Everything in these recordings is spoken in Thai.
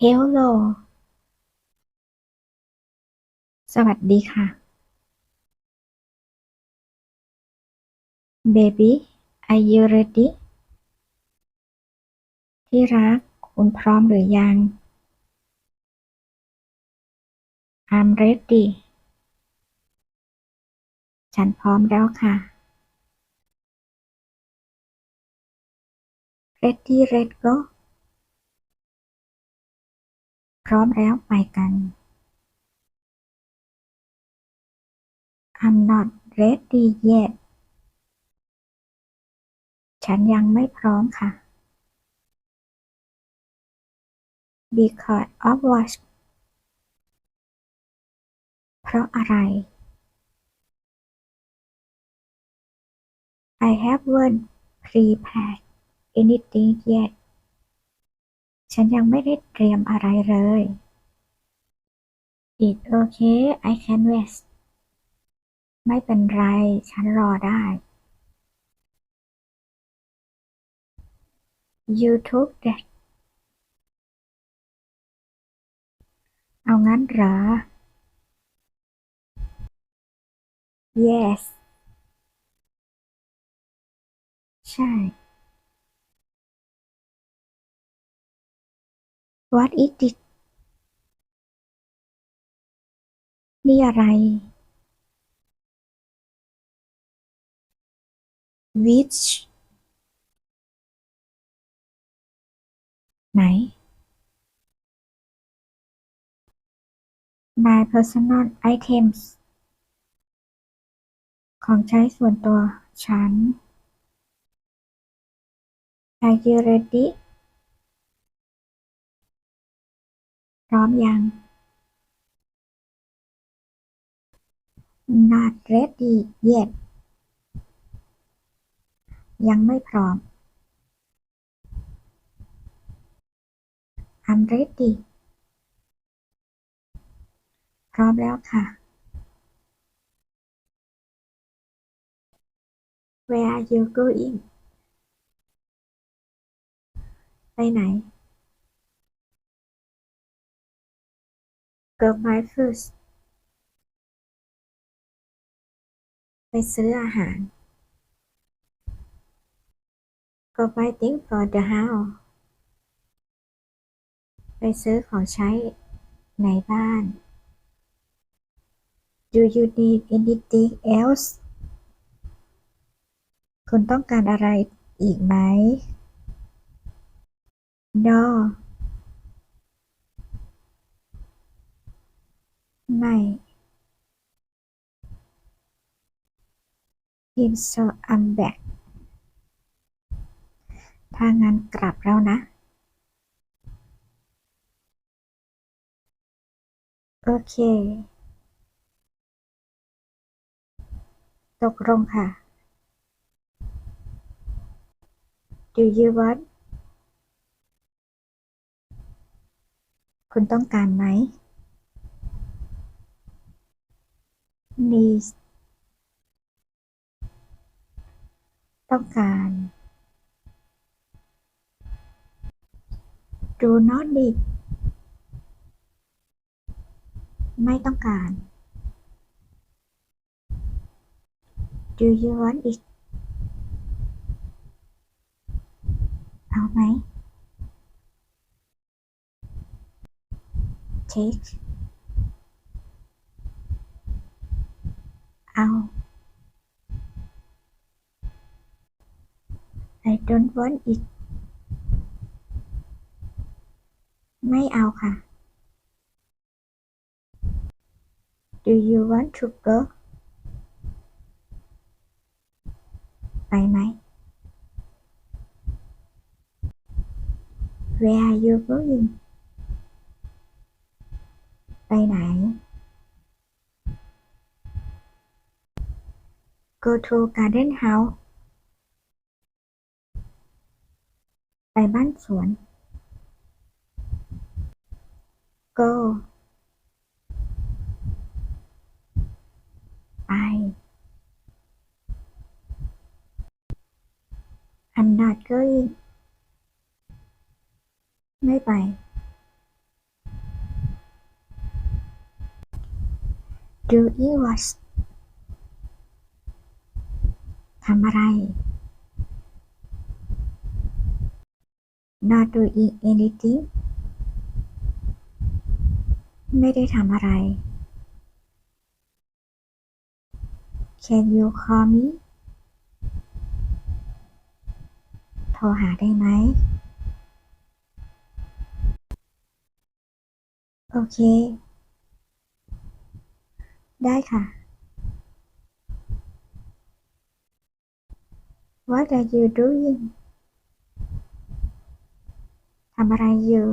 เฮลโล สวัสดีค่ะ Baby are you ready ที่รัก คุณพร้อมหรือยัง I'm ready ฉันพร้อมแล้วค่ะ Ready red go พร้อมแล้วไปกัน I'm not ready yet ฉันยังไม่พร้อมค่ะ Because of what เพราะอะไร I haven't prepared anything yet ฉันยังไม่ได้เตรียมอะไรเลย it okay I can wait ไม่เป็นไร ฉันรอได้ You took that เอางั้นเหรอ Yes ใช่ What is it นี่อะไร Which ไหน My personal items ของใช้ส่วนตัวฉัน Are you ready พร้อมยัง Not ready yet ยังไม่พร้อม I'm ready พร้อมแล้วค่ะ Where are you going ไปไหน ก็ร์ลไบฟูสไปซื้ออาหาร ก็ไปทิ้งฟอร์เ the house ไปซื้อของใช้ในบ้าน Do you need anything else คุณต้องการอะไรอีกไหม No ไม่ If so I'm back ถ้างั้นกลับแล้วนะ โอเค ตกลงค่ะ Do you want คุณต้องการไหม Need ต้องการ Do not need ไม่ต้องการ Do you want it เอาไหม Take เอา I don't want it ไม่เอาค่ะ Do you want to go ไปไหม Where are you going ไปไหน go to garden house ไปบ้านสวน go ไป I'm not going ไม่ไป Do you watch ทำอะไร not doing anything ไม่ได้ทำอะไร can you call me โทรหาได้ไหม โอเค ได้ค่ะ What are you doing ทำอะไรอยู่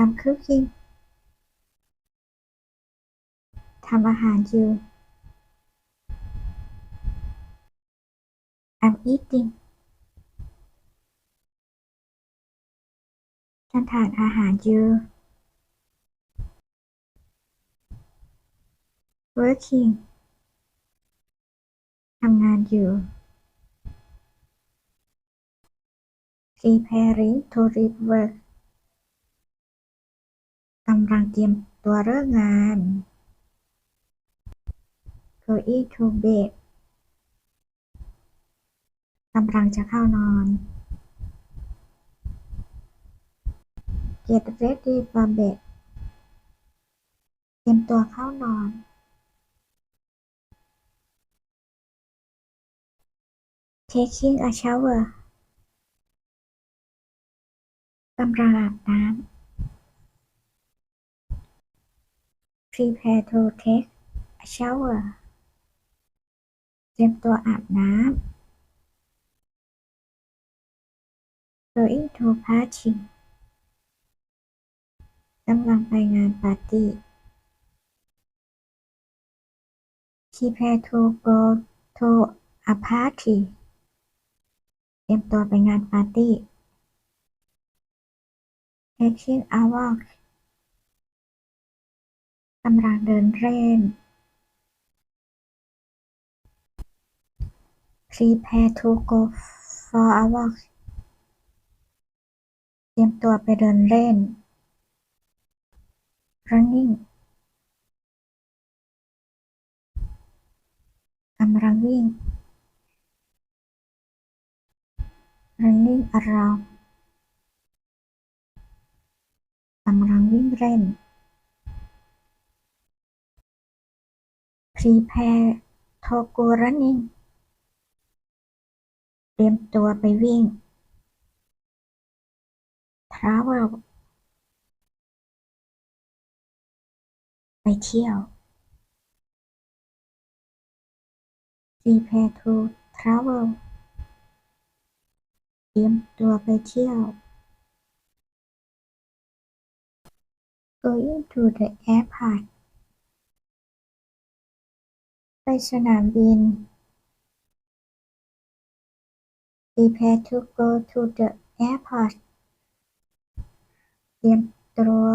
I'm cooking ทำอาหารอยู่ I'm eating ฉันทานอาหารอยู่ working ทำงานอยู่ preparing to leave work กำลังเตรียมตัวเริ่มงาน going to bed กำลังจะเข้านอน get ready for bed เตรียมตัวเข้านอน taking a shower กำลังอาบน้ำ prepare to take a shower เตรียมตัวอาบน้ำ going to party กำลังไปงานปาร์ตี้ prepare to go to a party รียมตัวไปงานปาร์ตี้ taking a walk กำลังเดินเล่น prepare to go for a walk เตรียมตัวไปเดินเล่น running กำลังวิ่ง running around กำลังวิ่งเล่น prepare to go running เตรียมตัวไปวิ่ง travel ไปเที่ยว prepare to travel เตรียมตัวไปเที่ยว going to the airport ไปสนามบิน prepare to go to the airport เตรียมตัว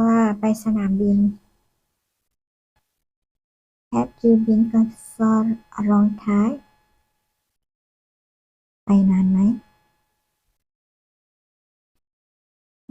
ไปสนามบิน Have you been gone for a long time ไปนาน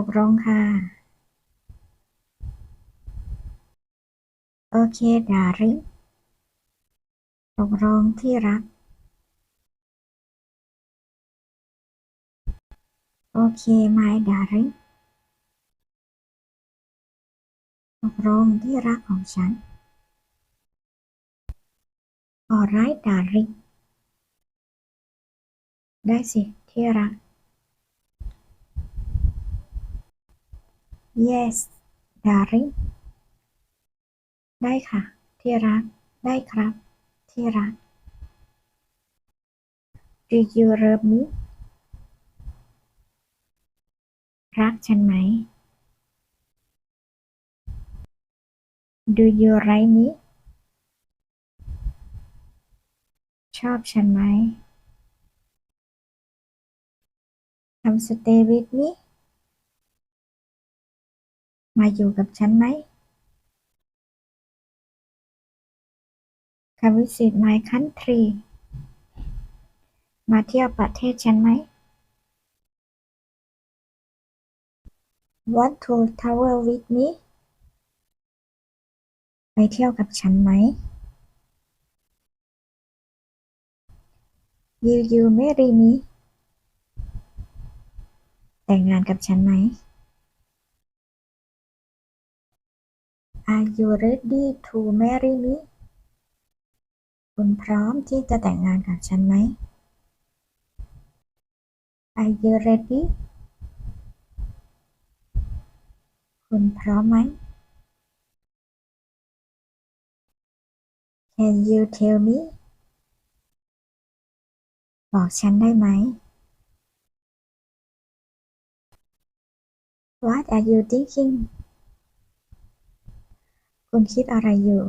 ตกลงค่ะ โอเค ดาริ ตกลงที่รัก โอเค my darling ตกลงที่รักของฉัน alright darling ได้สิที่รัก yes darling ได้ค่ะ ที่รัก ได้ครับ ที่รัก do you love me รักฉันไหม Do you like me ชอบฉันไหม Come stay with me มาอยู่กับฉันไหม Come visit my country มาเที่ยวประเทศฉันไหม Want to travel with me ไปเที่ยวกับฉันไหม Will you marry me แต่งงานกับฉันไหม Are you ready to marry me คุณพร้อมที่จะแต่งงานกับฉันไหม Are you ready คุณพร้อมไหม Can you tell me บอกฉันได้ไหม What are you thinking คุณคิดอะไรอยู่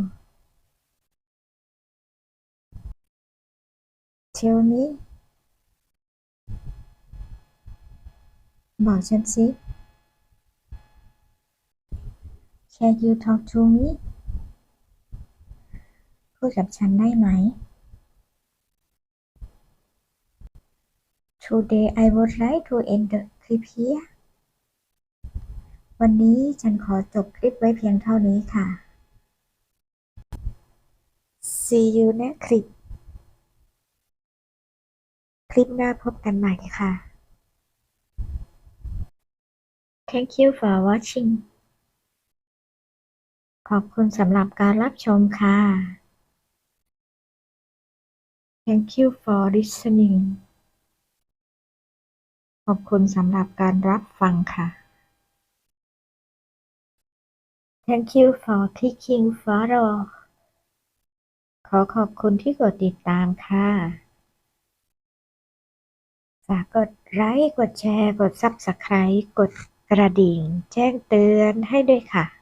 Tell me บอกฉันสิ Can you talk to me พูดกับฉันได้ไหม Today I would like to end the clip here วันนี้ฉันขอจบคลิปไว้เพียงเท่านี้ค่ะ See you next clip คลิปหน้าพบกันใหม่ค่ะ Thank you for watching ขอบคุณสำหรับการรับชมค่ะ Thank you for listening ขอบคุณสำหรับการรับฟังค่ะ Thank you for clicking follow ขอขอบคุณที่กดติดตามค่ะ ฝากกดไลค์ กดแชร์ กด Subscribe กดกระดิ่ง แจ้งเตือนให้ด้วยค่ะ